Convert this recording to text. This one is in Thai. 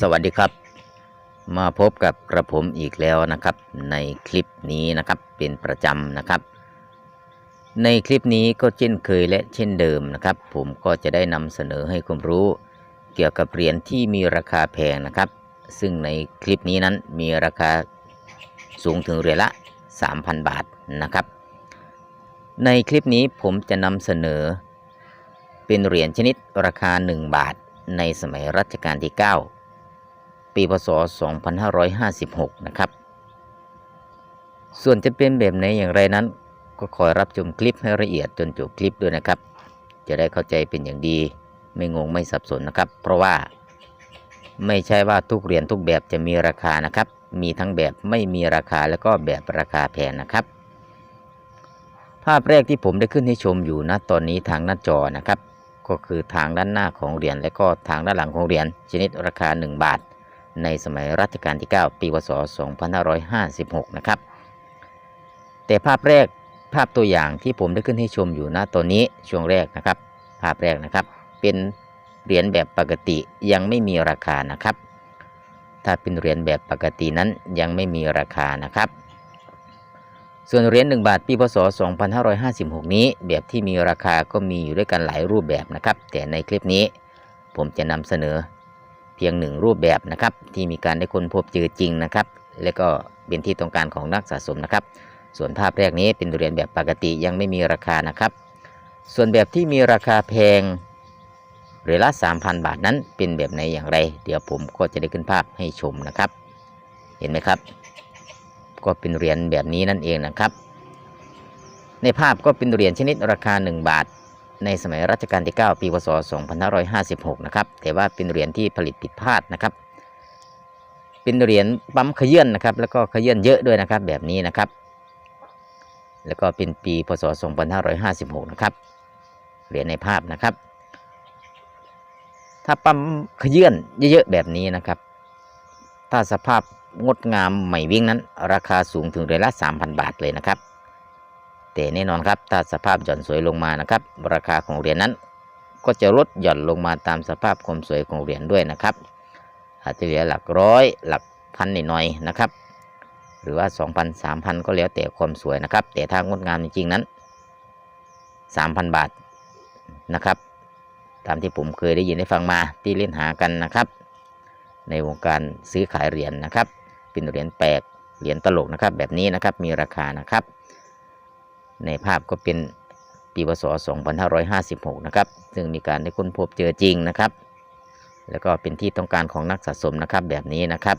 สวัสดีครับ มาพบกับกระผมอีกแล้วนะครับ ในคลิปนี้นะครับเป็นประจำนะครับ ในคลิปนี้ก็เช่นเคยและเช่นเดิมนะครับ ผมก็จะได้นำเสนอให้ความรู้ เกี่ยวกับเหรียญที่มีราคาแพงนะครับ ซึ่งในคลิปนี้นั้นมีราคาสูงถึงเหรียญละ 3,000 บาทนะครับ ในคลิปนี้ผมจะนำเสนอ เป็นเหรียญชนิดราคา 1 บาทในสมัยรัชกาลที่ 9 ปีพศ 2556 นะครับ ส่วนจะเป็นแบบไหนอย่างไรนั้น ก็คอยรับชมคลิปให้ละเอียดจนจบคลิปด้วยนะครับ จะได้เข้าใจเป็นอย่างดี ไม่งงไม่สับสนนะครับ เพราะว่าไม่ใช่ว่าทุกเหรียญทุกแบบจะมีราคานะครับ มีทั้งแบบไม่มีราคาแล้วก็แบบราคาแพงนะครับ ภาพแรกที่ผมได้ขึ้นให้ชมอยู่นะตอนนี้ทางหน้าจอนะครับ ก็คือทางด้านหน้าของเหรียญและก็ทางด้านหลังของเหรียญชนิดราคา 1 บาท ในสมัยรัชกาลที่ 9 ปีพศ 2556 นะครับ แต่ภาพแรกภาพตัวอย่างที่ผมได้ขึ้นให้ชมอยู่นะตอนนี้ช่วงแรกนะครับ ภาพแรกนะครับ เป็นเหรียญแบบปกติยังไม่มีราคานะครับ ถ้าเป็นเหรียญแบบปกตินั้นยังไม่มีราคานะครับ ส่วนเหรียญ1บาทปีพศ 2556 นี้ แบบที่มีราคาก็มีอยู่ด้วยกันหลายรูปแบบนะครับ แต่ในคลิปนี้ผมจะนำเสนอ พียงหนึ่งรูปแบบนะครับที่มีการได้ค้นพบเจอจริงนะครับ และก็เป็นที่ต้องการของนักสะสมนะครับ ส่วนภาพแรกนี้เป็นเหรียญแบบปกติยังไม่มีราคานะครับ ส่วนแบบที่มีราคาแพงเหรียญละ3,000 บาทนั้นเป็นแบบไหนอย่างไร เดี๋ยวผมก็จะได้ขึ้นภาพให้ชมนะครับ เห็นไหมครับ ก็เป็นเหรียญแบบนี้นั่นเองนะครับ ในภาพก็เป็นเหรียญชนิดราคา 1 บาท ในสมัยรัชกาลที่ 9 ปีพศ 2556 นะครับ แต่ว่าเป็นเหรียญที่ผลิตผิดพลาดนะครับ เป็นเหรียญปั๊มขยื่นนะครับ แล้วก็ขยื่นเยอะด้วยนะครับแบบนี้นะครับ แล้วก็เป็นปีพศ 2556 นะครับ เหรียญในภาพนะครับ ถ้าปั๊มขยื่นเยอะๆแบบนี้นะครับ ถ้าสภาพงดงามใหม่วิ่งนั้น ราคาสูงถึงเหรียญละ 3,000 บาทเลยนะครับ แต่แน่นอนครับถ้าสภาพหย่อนสวยลงมานะครับ ราคาของเหรียญนั้น ก็จะลดหย่อนลงมาตามสภาพความสวยของเหรียญด้วยนะครับ อาจจะเหลือหลักร้อยหลักพันหน่อยๆนะครับ หรือว่า 2,000 3,000 ก็แล้วแต่ความสวยนะครับ แต่ถ้างดงามจริงๆนั้น 3,000 บาทนะครับ ตามที่ผมเคยได้ยินได้ฟังมาที่เล่นหากันนะครับ ในวงการซื้อขายเหรียญนะครับ เป็นเหรียญแปลกเหรียญตลกนะครับ แบบนี้นะครับมีราคานะครับ ในภาพก็เป็นปีพศ 2556 นะครับ ซึ่งมีการได้ค้นพบเจอจริงนะครับ แล้วก็เป็นที่ต้องการของนักสะสมนะครับแบบนี้นะครับ